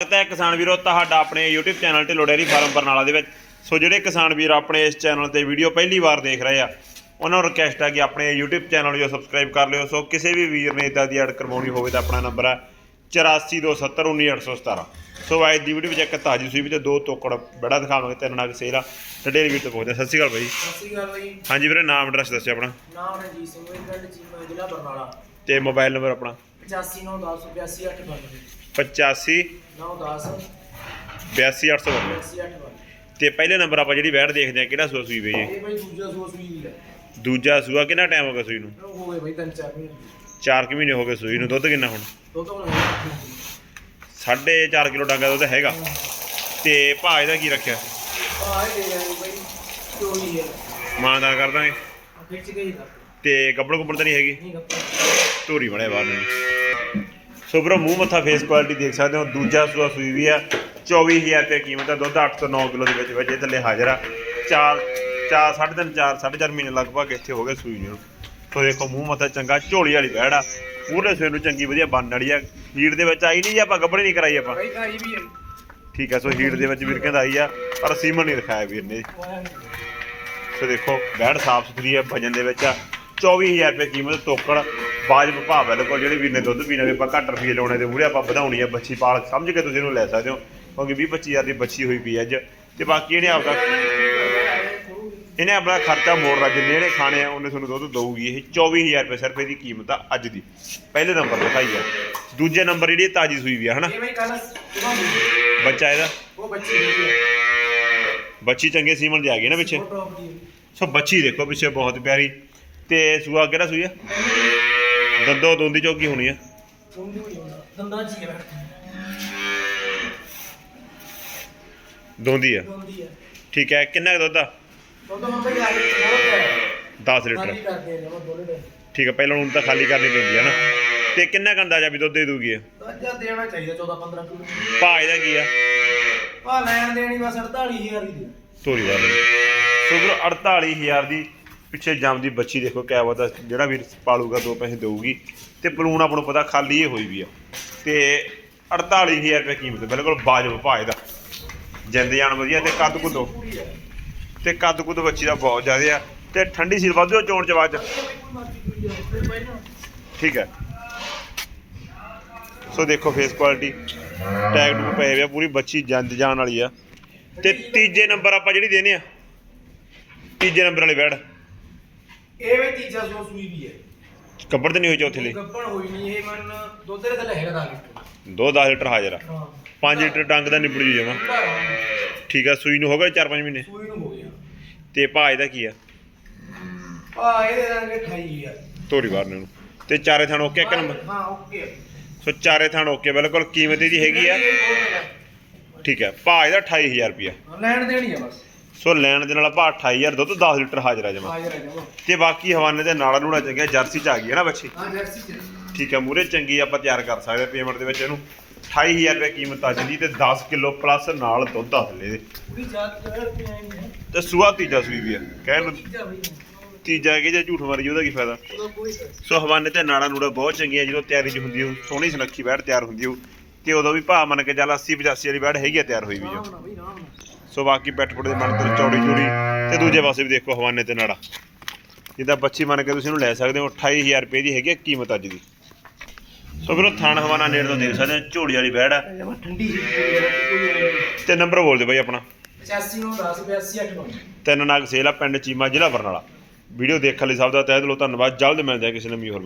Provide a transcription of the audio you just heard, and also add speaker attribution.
Speaker 1: ਸਵਾਗਤ ਹੈ ਕਿਸਾਨ ਵੀਰੋ ਤੁਹਾਡਾ ਆਪਣੇ YouTube ਚੈਨਲ ਤੇ ਲੋੜੇਰੀ ਫਾਰਮ ਬਰਨਾਲਾ ਦੇ ਵਿੱਚ। ਸੋ ਜਿਹੜੇ ਕਿਸਾਨ ਵੀਰ ਆਪਣੇ ਇਸ ਚੈਨਲ ਤੇ ਵੀਡੀਓ ਪਹਿਲੀ ਵਾਰ ਦੇਖ ਰਹੇ ਆ ਉਹਨਾਂ ਨੂੰ ਰਿਕਵੈਸਟ ਹੈ ਕਿ ਆਪਣੇ YouTube ਚੈਨਲ ਨੂੰ ਸਬਸਕ੍ਰਾਈਬ ਕਰ ਲਿਓ। ਸੋ ਕਿਸੇ ਵੀ ਵੀਰ ਨੇ ਇਦਾਂ ਦੀ ਐਡ ਕਰਵਾਉਣੀ ਹੋਵੇ ਤਾਂ ਆਪਣਾ ਨੰਬਰ ਹੈ 8427191817 ਸੋ ਅੱਜ ਦੀ ਵੀਡੀਓ ਵਿੱਚ ਇੱਕ ਤਾਜੀ ਸੂਈ ਵੀ ਤੇ ਦੋ ਤੋਕੜ ਬੜਾ ਦਿਖਾਵਾਂਗੇ ਤਿੰਨ ਨਗ ਸੇਲ ਆ। ਡੇਰੀ ਵੀਰ ਤੋਂ ਹਾਂ। ਸਤਿ ਸ਼੍ਰੀ ਅਕਾਲ ਬਾਈ।
Speaker 2: ਸਤਿ ਸ਼੍ਰੀ ਅਕਾਲ ਬਾਈ।
Speaker 1: ਹਾਂਜੀ ਵੀਰੇ ਨਾਮ ਐਡਰੈਸ ਦੱਸਿਓ ਆਪਣਾ।
Speaker 2: ਨਾਮ ਰਣਜੀਤ ਸਿੰਘ ਪਿੰਡ ਚੀਮਾ ਜ਼ਿਲ੍ਹਾ ਬਰਨਾਲਾ।
Speaker 1: ਤੇ ਮੋਬਾਈਲ ਨੰਬਰ ਆਪਣਾ।
Speaker 2: 8591082892
Speaker 1: 85
Speaker 2: 910
Speaker 1: 82892
Speaker 2: 82892
Speaker 1: ਤੇ ਪਹਿਲੇ ਨੰਬਰ ਆਪਾਂ ਜਿਹੜੀ ਵੈਟ ਦੇਖਦੇ ਆ ਕਿਹੜਾ ਸੂਆ ਸੂਈ ਬਈ ਇਹ?
Speaker 2: ਇਹ ਬਾਈ ਦੂਜਾ ਸੂਆ ਸੂਈ ਦੀ ਹੈ।
Speaker 1: ਦੂਜਾ ਸੂਆ ਕਿੰਨਾ ਟਾਈਮ ਹੋ ਗਿਆ ਸੂਈ ਨੂੰ?
Speaker 2: ਹੋ ਬਾਈ ਤਿੰਨ ਚਾਰ ਮਹੀਨੇ।
Speaker 1: 4 ਕੁ ਮਹੀਨੇ ਹੋ ਗਏ ਸੂਈ ਨੂੰ ਦੁੱਧ ਕਿੰਨਾ ਹੁਣ?
Speaker 2: ਦੋ ਤੋਂ ਹੁਣ
Speaker 1: 4.5 ਕਿਲੋ। ਡਾਂਗਾ ਦੁੱਧ ਹੈਗਾ। ਤੇ ਭਾਅ ਇਹਦਾ ਕੀ ਰੱਖਿਆ?
Speaker 2: ਆ ਇਹ ਦੇ ਜਾਣੀ ਬਾਈ ਚੋਰੀ ਹੈ।
Speaker 1: ਮਾਨਦਾਰ ਕਰ ਦਾਂਗੇ।
Speaker 2: ਖਿੱਚ ਗਈ ਦਾ
Speaker 1: ਤੇ ਗੱਬੜ ਗੁੱਬੜ ਤਾਂ ਨਹੀਂ ਹੈਗੀ?
Speaker 2: ਨਹੀਂ ਗੱਪਾ
Speaker 1: ਧੂਰੀ ਬਾਹਰ ਨੂੰ। ਸੋ ਬਰੋ ਮੂੰਹ ਮੱਥਾ ਫੇਸ ਕੁਆਲਿਟੀ ਦੇਖ ਸਕਦੇ ਹੋ। ਦੂਜਾ ਸੂਆ ਸੂਈ ਵੀ ਆ। 24000 ਤੇ ਕੀਮਤ ਆ। ਦੁੱਧ 8 ਤੋਂ 9 ਕਿਲੋ ਦੇ ਵਿੱਚ ਵਿੱਚ ਇਹ ਥੱਲੇ ਹਾਜ਼ਰ ਆ। 4 4 3.5 4 4.5 ਮਹੀਨੇ ਲਗਭਗ ਇੱਥੇ ਹੋ ਗਏ ਸੂਈ ਨੂੰ। ਸੋ ਦੇਖੋ ਮੂੰਹ ਮੱਥਾ ਚੰਗਾ ਝੋਲੀ ਵਾਲੀ ਬੈੜ ਆ। ਪੂਰੇ ਸਵੇਰ ਨੂੰ ਚੰਗੀ ਵਧੀਆ ਬਣਨ ਵਾਲੀ ਆ। ਹੀਟ ਦੇ ਵਿੱਚ ਆਈ ਨਹੀਂ ਜੀ ਆਪਾਂ ਗੱਬੜ ਨਹੀਂ ਕਰਾਈ ਆਪਾਂ?
Speaker 2: ਹੈ
Speaker 1: ਠੀਕ ਆ ਸੋ ਹੀਟ ਦੇ ਵਿੱਚ ਵੀਰ ਕਹਿੰਦਾ ਆਈ ਆ ਪਰ ਸੀਮਨ ਨਹੀਂ ਰਖਾਇਆ ਵੀਰ ਨੇ। ਸੋ ਦੇਖੋ ਬੈੜ ਸਾਫ਼ ਸੁਥਰੀ ਹੈ ਵਜਨ ਦੇ ਵਿੱਚ ਆ। 24000 ਰੁਪਏ ਕੀਮਤ ਤੋਕੜ। ਬਾਜਬ ਭਾਅ ਬਿਲਕੁਲ ਜਿਹੜੇ ਵੀਰ ਨੇ ਦੁੱਧ ਪੀਣਾ ਵੀ ਆਪਾਂ ਘੱਟ ਰੁਪਏ ਲਾਉਣੇ ਤੇ ਮੂਰੇ ਆਪਾਂ ਵਧਾਉਣੀ ਆ ਬੱਚੀ ਪਾਲ ਸਮਝ ਕੇ ਤੁਸੀਂ ਇਹਨੂੰ ਲੈ ਸਕਦੇ ਹੋ। ਕਿਉਂਕਿ 20 25000 ਦੀ ਬੱਚੀ ਹੋਈ ਪਈ ਅੱਜ। ਤੇ ਬਾਕੀ ਇਹਨੇ ਆਪਦਾ ਇਹਨੇ ਆਪਣਾ ਖਰਚਾ ਮੋੜਨਾ ਜਿੰਨੇ ਇਹਨੇ ਖਾਣੇ ਆ ਉਹਨੇ ਤੁਹਾਨੂੰ ਦੁੱਧ ਦਊਗੀ ਇਹ 24000 ਰੁਪਏ ਸਿਰਫ ਇਹਦੀ ਕੀਮਤ ਆ ਅੱਜ ਦੀ। ਪਹਿਲੇ ਨੰਬਰ ਦਿਖਾਈ ਆ। ਦੂਜੇ ਨੰਬਰ ਜਿਹੜੀ ਤਾਜੀ ਸੂਈ ਵੀ ਆ ਹਨਾ? ਬੱਚਾ ਇਹਦਾ?
Speaker 2: ਉਹ ਬੱਚੀ ਹੈ
Speaker 1: ਚੰਗੇ ਸੀਮਨ ਦੇ ਆ ਗਈ ਨਾ ਪਿੱਛੇ।
Speaker 2: ਹੈ।
Speaker 1: ਸੋ ਬੱਚੀ ਦੇਖੋ ਪਿੱਛੇ ਬਹੁਤ ਪਿਆਰੀ। ਤੇ ਸੂਆ ਕਿਹੜਾ ਸੂਈ ਆ? ਦੰਦੋ ਦੋਂਦੀ ਚੌਕੀ ਹੋਣੀ ਆ।
Speaker 2: ਦੰਦਾਂ ਚ ਹੀ। ਹੈ
Speaker 1: ਦੋਂਦੀ ਆ।
Speaker 2: ਦੋਂਦੀ ਹੈ।
Speaker 1: ਠੀਕ ਹੈ ਕਿੰਨਾ ਕੁ ਦੁੱਧ ਆ?
Speaker 2: ਦੁੱਧ ਹੁਣ ਬਈ ਆ ਗਈ ਬਹੁਤ ਹੈ।
Speaker 1: 10 ਲੀਟਰ।
Speaker 2: ਖਾਲੀ ਕਰਦੇ ਨੇ ਉਹ ਦੋਨੇ ਦੇ।
Speaker 1: ਠੀਕ ਹੈ ਪਹਿਲਾਂ ਹੁਣ ਤਾਂ ਖਾਲੀ ਕਰਨੀ ਪੈਂਦੀ ਆ ਨਾ। ਤੇ ਕਿੰਨਾ ਕੁ ਅੰਦਾਜ਼ਾ ਵੀ ਦੁੱਧ ਦੇ ਦੂਗੀ ਇਹ?
Speaker 2: ਅੱਜਾ ਦੇਣਾ ਚਾਹੀਦਾ 14 15 ਕਿਲੋ।
Speaker 1: ਭਾਅ ਇਹਦਾ ਕੀ ਆ?
Speaker 2: ਆ ਲੈਣ ਦੇਣੀ ਬਸ 48000 ਦੀ ਦੇ।
Speaker 1: ਤੋਰੀ ਵਾਲੀ। ਸੋ ਵੀਰੋ 48000 ਦੀ ਪਿੱਛੇ ਜੰਮਦੀ ਬੱਚੀ ਦੇਖੋ ਕਿਆ ਬਤਾ ਜਿਹੜਾ ਵੀ ਪਾਲੂਗਾ ਦੋ ਪੈਸੇ ਦੇਊਗੀ ਤੇ ਪਲੂਣ ਆਪਾਂ ਨੂੰ ਪਤਾ ਖਾਲੀ ਇਹ ਹੋਈ ਵੀ ਆ। ਤੇ 48000 ਰੁਪਏ ਕੀਮਤ, ਬਿਲਕੁਲ ਬਾਜਬ ਭਾਅ ਇਹਦਾ। ਜਿੰਦ ਜਾਨ ਵਧੀਆ ਤੇ ਕੱਦ ਕੁੱਦੋ।
Speaker 2: ਪੂਰੀ
Speaker 1: ਤੇ ਕੱਦ ਕੁੱਦ ਬੱਚੀ ਦਾ ਬਹੁਤ ਜ਼ਿਆਦਾ ਆ। ਤੇ ਠੰਡੀ ਸੀਲ ਵਾਧੂ ਚੋਣ ਚ ਬਾਅਦ ਚ ਠੀਕ ਹੈ। ਸੋ ਦੇਖੋ ਫੇਸ ਕੁਆਲਿਟੀ ਟੈਗ ਟੂ ਪਏ ਹੋਏ ਆ, ਪੂਰੀ ਬੱਚੀ ਜੰਦ ਜਾਣ ਵਾਲੀ ਆ। ਤੇ ਤੀਜੇ ਨੰਬਰ ਆਪਾਂ ਜਿਹੜੀ ਦੇਨੇ ਆ, ਤੀਜੇ ਨੰਬਰ ਵਾਲੀ ਬੈੜ
Speaker 2: ਇਹ ਵੀ ਤੀਜਾ ਸੂਈ ਵੀ ਹੈ।
Speaker 1: ਕੱਪੜ ਤੇ ਨਹੀਂ ਹੋਈ ਚੌਥੇ ਲਈ?
Speaker 2: ਗੱਪਣ ਹੋਈ ਨਹੀਂ ਇਹ ਮਨ ਦੁੱਧ ਦੇ ਥੱਲੇ ਹੈਗਾ 10 ਲੀਟਰ।
Speaker 1: ਦੋ 10 ਲੀਟਰ ਹਾਜ਼ਰ ਆ।
Speaker 2: ਹਾਂ।
Speaker 1: 5 ਲੀਟਰ ਟੰਗ ਦਾ ਨਿਬੜ ਜੂ ਜਮਾ।
Speaker 2: ਪੂਰਾ।
Speaker 1: ਠੀਕ ਆ ਸੂਈ ਨੂੰ ਹੋ ਗਏ 4-5 ਮਹੀਨੇ?
Speaker 2: ਸੂਈ ਨੂੰ ਹੋ ਗਿਆ।
Speaker 1: ਤੇ ਭਾਅ ਇਹਦਾ ਕੀ ਆ?
Speaker 2: ਆ ਇਹ ਦੇ ਦਾਂਗੇ 28000
Speaker 1: ਧੋਰੀ ਵਾਰ ਨੂੰ ਤੇ ਚਾਰੇ ਥਾਣ ਓਕੇ ਇੱਕ ਨੰਬਰ?
Speaker 2: ਹਾਂ ਓਕੇ
Speaker 1: ਸੋ ਚਾਰੇ ਥਾਣ ਓਕੇ ਬਿਲਕੁਲ ਕੀਮਤ ਇਹਦੀ ਹੈਗੀ ਆ। ਠੀਕ ਹੈ ਭਾਅ ਇਹਦਾ 28000 ਰੁਪਿਆ
Speaker 2: ਲੈਣ ਦੇਣੀ ਆ ਬਸ।
Speaker 1: ਸੋ ਲੈਣ ਦੇ ਨਾਲ ਭਾਅ 28000 ਦੁੱਧ 10 ਲੀਟਰ ਹਾਜ਼ਰ ਆ ਜਮਾ।
Speaker 2: ਹਾਜ਼ਰ ਜਮਾ।
Speaker 1: ਤੇ ਬਾਕੀ ਹਵਾਨੇ ਦੇ ਨਾਲ ਨੂੜਾ ਚੰਗਿਆ ਜਰਸੀ ਚ ਆ ਗਈ ਹੈ ਨਾ ਬੱਚੀ?
Speaker 2: ਹਾਂ ਜਰਸੀ ਚ
Speaker 1: ਠੀਕ ਹੈ ਮੂਰੇ ਚੰਗੀ ਆਪਾਂ ਤਿਆਰ ਕਰ ਸਕਦੇ ਪੇਮੈਂਟ ਦੇ ਵਿੱਚ ਇਹਨੂੰ। 28000 ਰੁਪਏ ਕੀਮਤ ਆ ਜਾਂਦੀ ਤੇ 10 ਕਿਲੋ ਪਲੱਸ ਨਾਲ ਦੁੱਧ ਆ ਥੱਲੇ ਦੇ। ਤੇ ਸੂਆ ਤੀਜਾ ਸੂਈ ਵੀ ਆ। ਕਹਿਣ ਨੂੰ
Speaker 2: ਤੀਜਾ
Speaker 1: ਕਿ ਜੇ ਝੂਠ ਮਾਰੀ ਉਹਦਾ ਕੀ ਫਾਇਦਾ? ਸੋ ਹਵਾਨੇ ਤੇ ਨਾੜਾ ਨੂੜਾ ਬਹੁਤ ਚੰਗੀਆਂ ਜਦੋਂ ਤਿਆਰੀ 'ਚ ਹੁੰਦੀ ਹੋ ਸੋਹਣੀ ਸੁਨੱਖੀ ਬੈੜ ਤਿਆਰ ਹੁੰਦੀ ਹੋ ਤੇ ਉਦੋਂ ਵੀ ਭਾਅ ਮੰਨ ਕੇ ਚੱਲ 80 85 ਵਾਲੀ ਬੈੜ ਹੈਗੀ ਆ ਤਿਆਰ ਹੋਈ ਵੀ ਜੋ ਸੋ ਬਾਕੀ ਪੈਟ ਦੇ ਮਨ ਤੇ ਚੌੜੀ ਚੂੜੀ ਤੇ ਦੂਜੇ ਪਾਸੇ ਵੀ ਦੇਖੋ ਹਵਾਨੇ ਤੇ ਨਾੜਾ। ਜਿੱਦਾਂ ਬੱਚੀ ਮੰਨ ਕੇ ਤੁਸੀਂ ਇਹਨੂੰ ਲੈ ਸਕਦੇ ਹੋ 28000 ਰੁਪਏ ਦੀ ਹੈਗੀ ਆ ਕੀਮਤ ਅੱਜ ਦੀ। ਸੋ ਵੀਰੋ, ਥਾਣ ਹਵਾਨਾ ਨੇੜ ਤੋਂ ਦੇਖ ਸਕਦੇ ਹੋ ਝੋੜੀ ਵਾਲੀ ਬੈੜ ਆ।
Speaker 2: ਠੰਡੀ
Speaker 1: ਤੇ ਨੰਬਰ ਬੋਲ ਦਿਓ ਬਾਈ ਆਪਣਾ।
Speaker 2: 85 ਨੂੰ 10 82 8 9
Speaker 1: ਤਿੰਨ ਨਾਗ ਸੇਲ ਆ ਪਿੰਡ ਚੀਮਾ ਜ਼ਿਲ੍ਹਾ ਬਰਨਾਲਾ। ਵੀਡੀਓ ਦੇਖਣ ਲਈ ਸਭ ਦਾ ਤਹਿ ਦਿਲੋਂ ਧੰਨਵਾਦ। ਜਲਦ ਮਿਲਦੇ ਆ ਕਿਸੇ ਨਵੀਂ ਹੋਰ